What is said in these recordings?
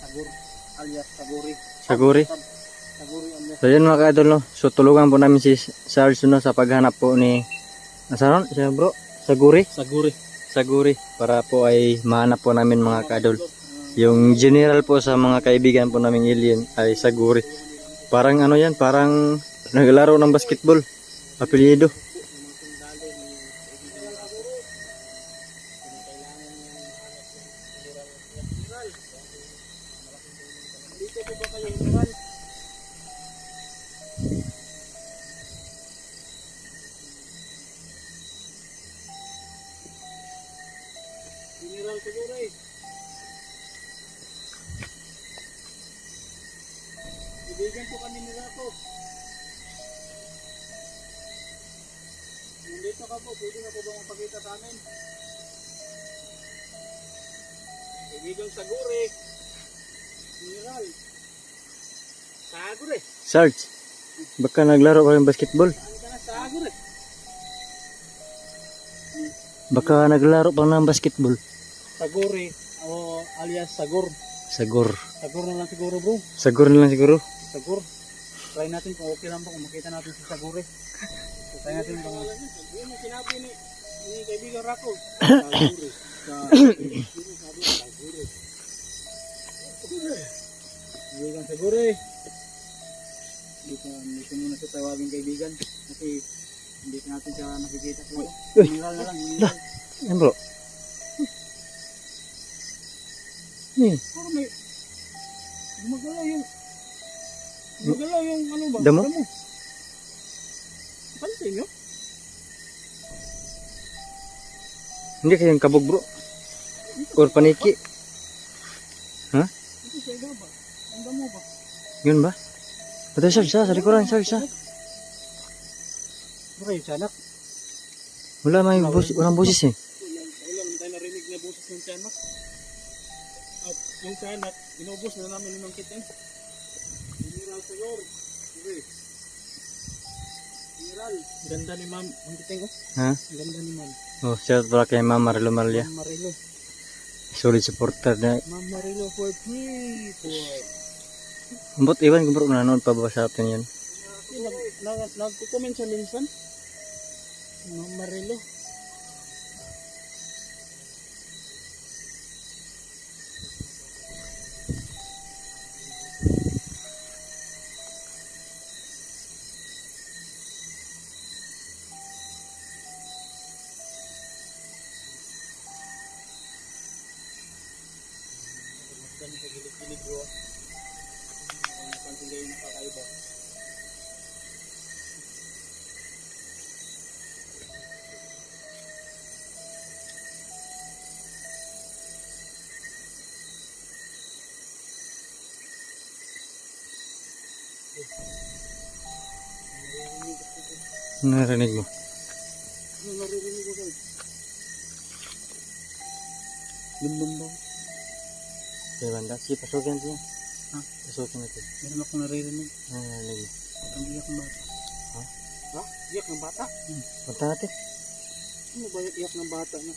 Tagur alias Taguri. Saguri. Taguri So yun mga ka-idol no. So tulungan po namin si Sarge no, sa paghanap po ni Asaron siya bro? Saguri. Saguri. Saguri para po ay mahanap po namin mga ka-idol. Yung general po sa mga kaibigan po namin alien ay Saguri. Parang ano yan, parang naglaro ng basketball. Apelyido. General siguro eh. Ibigan po kami ni Rato. Nandito ka po, pwede na po ba magpakita sa amin? Ibigan Saguri. General. Saguri. Sarge, baka naglaro ka ng basketball? Ano ka na Saguri? Baka naglaro pa ng basketball? Saguri o alias Sagur. Sagur. Sagur na lang siguro bro. Sagur na lang siguro. Sagur. Try natin kung okay lang ba kung makita natin si Saguri. So, try natin kung... Yun ang sinabi ni, ni kaibigan Rako. Saguri. Saguri. Kaibigan Saguri. Dito, dito muna sa tawagin kaibigan. Kasi hindi natin siya nakikita po. Mineral na lang. Mineral. Yan bro. Hmm. Parang may gumagalaw yung gumagalaw yung ano ba? Damo? Pansin nyo? Hindi kayong kabog bro. Or paniki. Ito sa iba ba? Ang damo ba? Yun ba? Ito Sarge sa, sa likuran Sarge sa. Baka yung sanak. Wala may bus, walang busis eh. Wala naman tayo narinig na boses ng sanak. At yung sanak, inubos na namin ng kita. Okay. General. Ganda ni ma'am. Ang kiting ko. Ha? Ganda ni ma'am. Oh, shout out pala kay Ma'am Marilo Malia. Ma'am Marilo. Solid supporter na. Ma'am Marilo for free. Ambot iwan kung bro nanonood pa ba sa atin yan. Kasi nag, nag, nagko-comment siya minsan. Ma'am Marilo. Ganda sa gilid-gilid bro. Ang napansin kayo nakakaiba. Narinig mo. Ano naririnig ko guys? Lumbong daw. Kaya banda, sige pasukin natin yan. Ha? Pasukin natin. Meron akong naririnig. Ano narinig mo? Ang iyak ng bata. Ha? Ha? Iyak ng bata? Punta natin. Ano ba yung iyak ng bata na?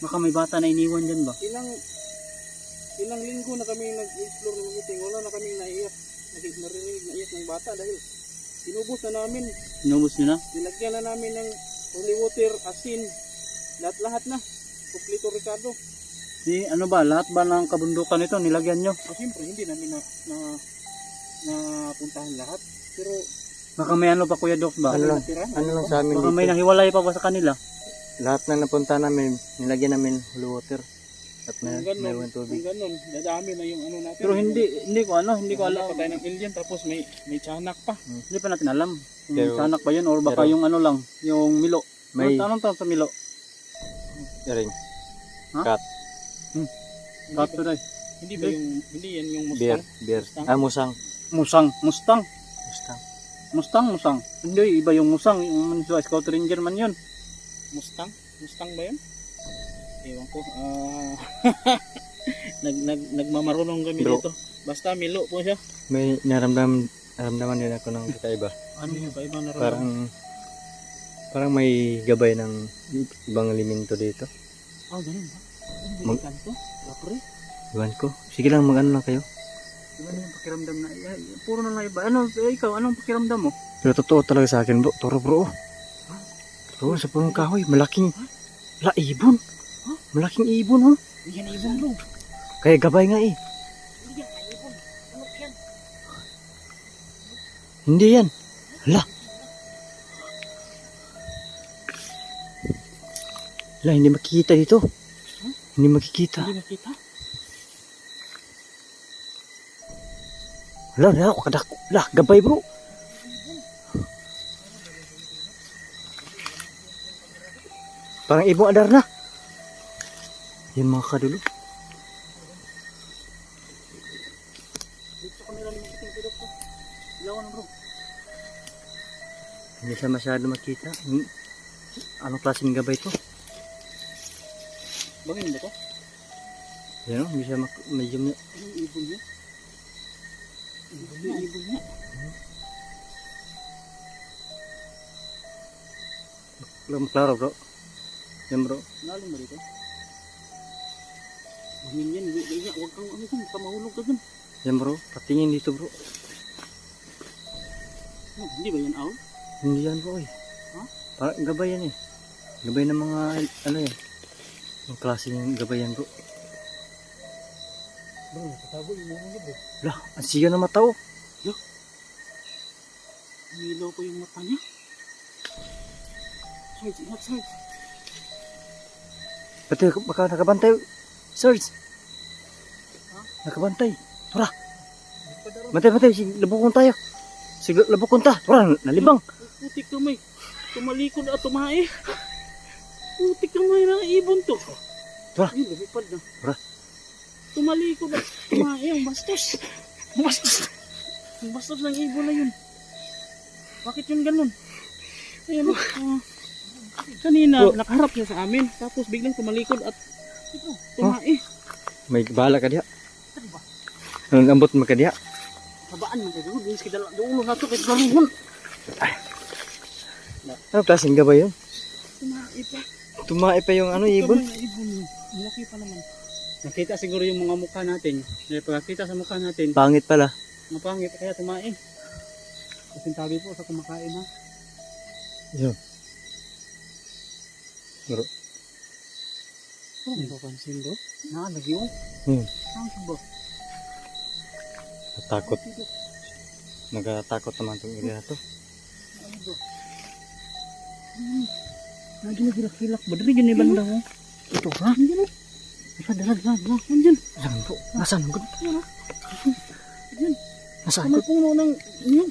Baka may bata na iniwan dyan ba? Ilang ilang linggo na kami nag-explore ng meeting. Wala na kami naiyak. Narinig na iyak ng bata dahil inubos na namin. Inubos nyo na? Nilagyan na namin ng holy water, asin, lahat-lahat na. Kumplito Ricardo. Di, ano ba, lahat ba ng kabundukan ito nilagyan nyo? So, siyempre, hindi namin na, na, napuntahan lahat. Pero, Baka may ano pa Kuya Doc ba? Ano lang, ano lang sa amin Baka may dito. nahiwalay pa ba sa kanila? Lahat na napunta namin, nilagyan namin holy water. At may, ganun, may kung tubig. ganun, dadami na yung ano natin. Pero hindi, hindi ko ano, hindi ko alam. pa tayo ng alien, tapos may, may tiyanak pa. Hindi pa natin alam. Kung Pero- sanak ba yun or baka pero- yung ano lang, yung Milo. May Ano, anong tawag sa Milo? ring. Ha? Cat, Kato na Hindi ba yung, hindi yan yung beer, Mustang? beer. Mustang? Ah, musang. Musang, Mustang. Mustang. Mustang, Musang. Hindi, iba yung Musang. Yung sa Scout Ranger man yun. Mustang? Mustang ba yun? Ewan ko. ah nag, nag, nagmamarunong kami Bro. dito. Basta milo po siya. May naramdam, naramdaman din ako ng kakaiba. Ano yung kaibang naroon? Parang, parang may gabay ng ibang elemento dito. Ah, ganun ba? Mag- kanto? Kapre? Iwan ko. Sige lang, mag-ano lang kayo. Diba na yung pakiramdam na, ay, puro na lang iba. Ano, eh, ikaw, anong pakiramdam mo? Pero totoo talaga sa akin bro. Toro bro. Bro, sa punong kahoy, malaking, la, ibon. Malaking ibon oh. Yan, ibon bro. Kaya gabay nga eh. Ano? Hindi yan. Hala. Hala, hindi makikita dito. Hindi makikita. Hindi nakita? Hala, hala, kadak. Hala, gabay bro. Parang ibong adar na. Yan mga kadulo. Hindi siya masyado makita. Hmm. Anong klaseng gabay to? Bangin ba to? Yan o, mak- medyo may- Anong ibon niya? Ibon niya, ibon niya. maklaro bro. Yan bro. Lalim ba dito? Bangin yan, huwag kang ano dyan, kamahulog ka dyan. Yan bro. Patingin dito bro. Oh, hindi ba yan owl? Hindi yan bro eh. Ha? Parang gabay yan eh. Gabay ng mga ano yan. Ang klase ng gabay yan bro. Bro, nakatago yung mga niya bro. Lah, ang siga na mata oh. Milaw ko yung mata niya. Sarge, ingat Sarge. Pati baka nakabantay. Sarge. Nakabantay. Tara. Bantay. Sige, labukon tayo. Sige, labukon ta. Tara, nalibang. Putik kamay. Tumalikod at tumae. Putik kamay na ibon to. Tara. Yun, lumipad na. Tara. Tumalikod at tumae ang bastos. Bastos. Ang bastos ng ibon na yun. Bakit yun ganun? Ayun, ah, kanina, Bro. nakaharap siya sa amin. Tapos biglang tumalikod at ito, tumae. May bahala ka diha. Ano ba? Ang ambot mo ka diha. Habaan mo kayo. Dinis kita lang. Dulo na ito. Kahit galuhon. Ano klaseng gabay yun? Tumae pa. Tumae pa yung ano, ibon. Ibon yun. Malaki pa naman. Nakita siguro yung mga mukha natin. Kaya pagkakita sa mukha natin, Pangit pala. mapangit kaya tumae. Kasi tabi po sa kumakain ha. Yun. Bro. Oh, hindi ko pansin bro. Nakalagi oh. Hmm. Saan ba? Natakot. Nagtatakot naman itong area na to. Ano bro? Hmm. Lagi na kilak-kilak. Badri yun yung banda mo. Ito ha? Hindi na. Ika, dala, dala, dala. Nandiyan. Saan bro? Nasaan ang Yan ha. Yan. Nasaan May puno ng... Yan.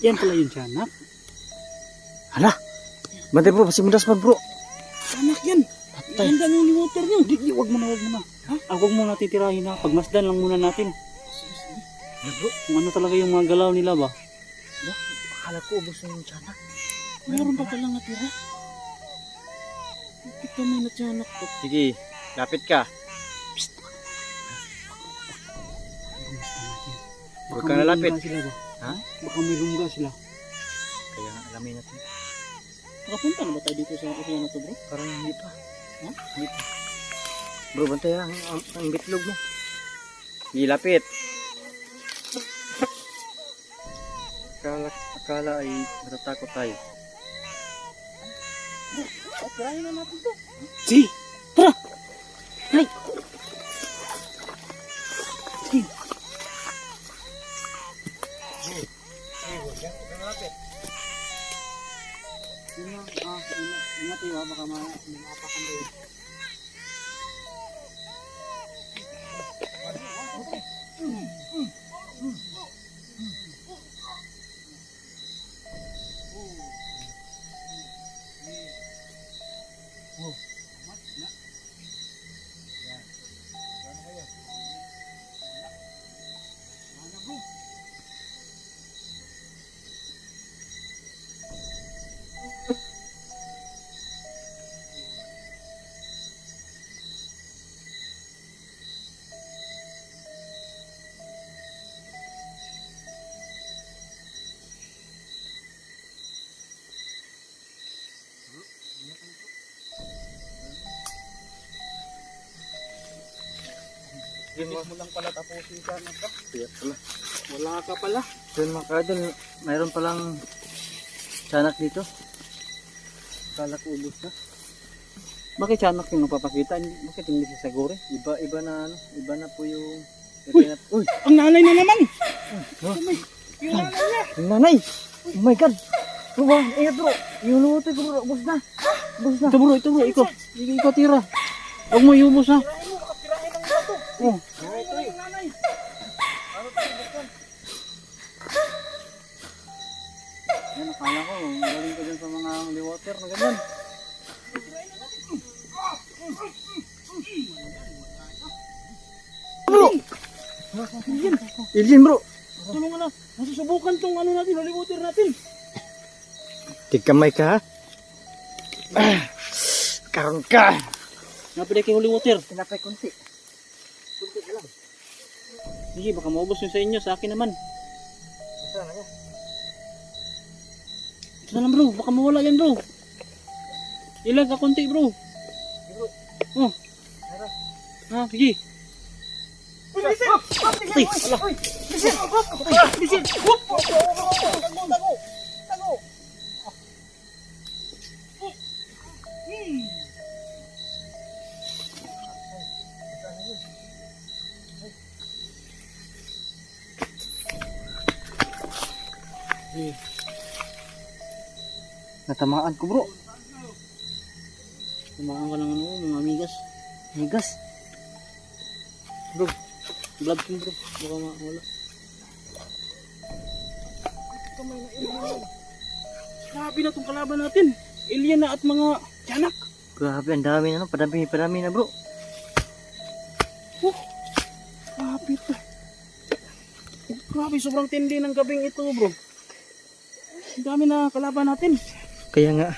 Yan pala yung tiyanak. Hala! Bantay bro, pasimudas pa bro. Tiyanak yan. Patay. Ang dami ni water niya. Di, di, wag mo na, wag mo na. Ha? Ah, wag mo na titirahin ha. Pagmasdan lang muna natin. bro? Kung ano talaga yung mga galaw nila ba? Akala ko ubos na yung tiyanak. Meron pa palang natira. Bakit kami na tiyanak to? Sige, lapit ka. Huwag ka nalapit. Ha? Baka may lungga sila. Kaya alamin natin. Nakapunta na ba tayo dito sa area na to bro? Parang hindi pa. Ha? Hindi pa. Bro, bantay ang, ang, ang bitlog mo. Hindi lapit. Akala, akala ay natatakot tayo. Tirahin na natin to. Sige, Oh, amat na. Yan. Gano'n kayo? Mana bro? Hindi mo lang pala tapusin ka na. Kaya pala. Wala ka pala. Yun mga kadol, mayroon palang tiyanak dito. Kala ko ubos na. Bakit tiyanak yung napapakita? Bakit hindi siya saguri? Iba, iba na ano, iba na po yung... Uy! Uy! Ang nanay na naman! Oh, Yung nanay niya! yung nanay! Oh my God! Bro, ba? Ingat bro! Yung ko bro, ubos na! Ubos na! Ito bro, ito bro. Ikaw, ikaw tira. Huwag mo iubos ha. Oh. Yan, akala ko, galing ka dyan sa mga holy water na ganyan. Ilin bro! Tulungan na. Masusubukan tong ano natin, holy water natin. Tigkamay ka ha? Ah, Karon ka! Napili kay holy water. Tinapay kunti. Sige, baka maubos yun sa inyo, sa akin naman. Saan na Ito na lang bro, baka mawala yan bro. Ilag ka konti bro. Oh. Ah, sige. Patay. Natamaan ko bro. Tumakan ka ng ano, mga amigas. Migas. Bro, blood ko bro. Baka mawala. Grabe na tong kalaban natin. Alien na at mga tiyanak. Grabe, ang dami na no. Padami, padami na bro. Grabe to. Grabe, sobrang tindi ng gabing ito bro. Ang dami na kalaban natin. Kaya nga,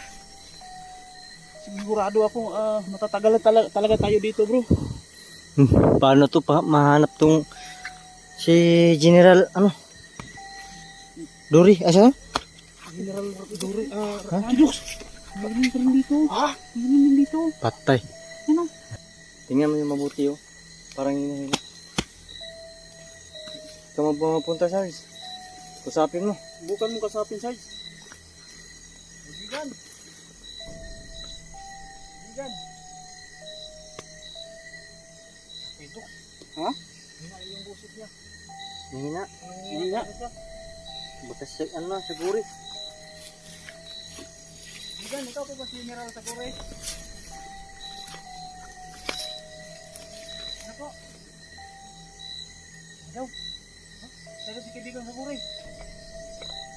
Sigurado ako ah, matatagal talaga, talaga tayo dito bro. hmm, paano to pa mahanap tong si General ano? Dori, asa? General Dore, ah, ha? Dux! Meron pa rin dito. Ha? Meron din dito. Patay. Ano? Tingnan mo yung mabuti oh. Parang hinahina. Ikaw mapunta sa Usapin mo. Bukan mo kasapin size. Bigan. Bigan. Ito. Ha? Hina yung busit niya. Hihina. Hina. Bakas sa ano na, sa guri. Bigan, ikaw pa ba si General? Ano po? Ayaw. Ha? Pero si kaibigan Tagore.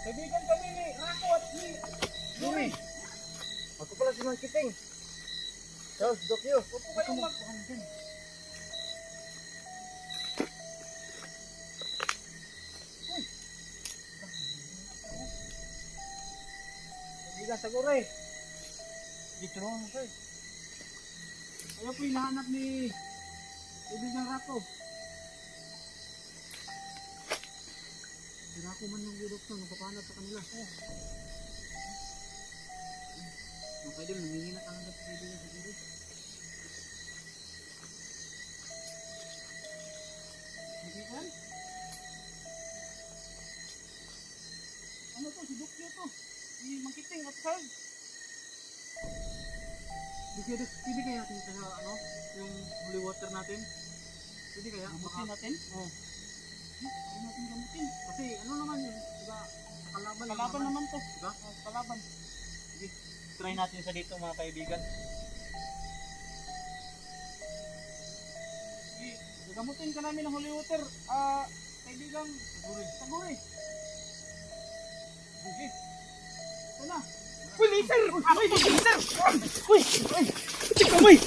Kaibigan kami ni Rako at ni Duri. Ako pala si Mang Kiting. Charles, Dokyo. Opo kayo mag... Kaibigan Tagore. Dito naman mo sir. Ayaw po hinahanap ni Kaibigan Rako. Si Rako man yung yurok na, magpapanap sa kanila. Oh. Okay din, humingi na talaga sa kaibigan sa guru. Kaibigan? Ano to? Si Dukyo to. Si Mangkiting at Sarg. Dukyo, pwede kaya natin sa ano, yung holy water natin? Pwede kaya? Gamutin natin? Oo. Ayaw natin gamutin. Kasi ano naman yun, diba? Kalaban, kalaban naman to. Diba? Oh, kalaban. Sige, try natin sa dito mga kaibigan. Sige, gagamutin ka namin ng holy water. Ah, kaibigang Saguri. Saguri. Sige. Ito na. Uy, laser! Uy, laser! Uy! Uy! Tika, uy!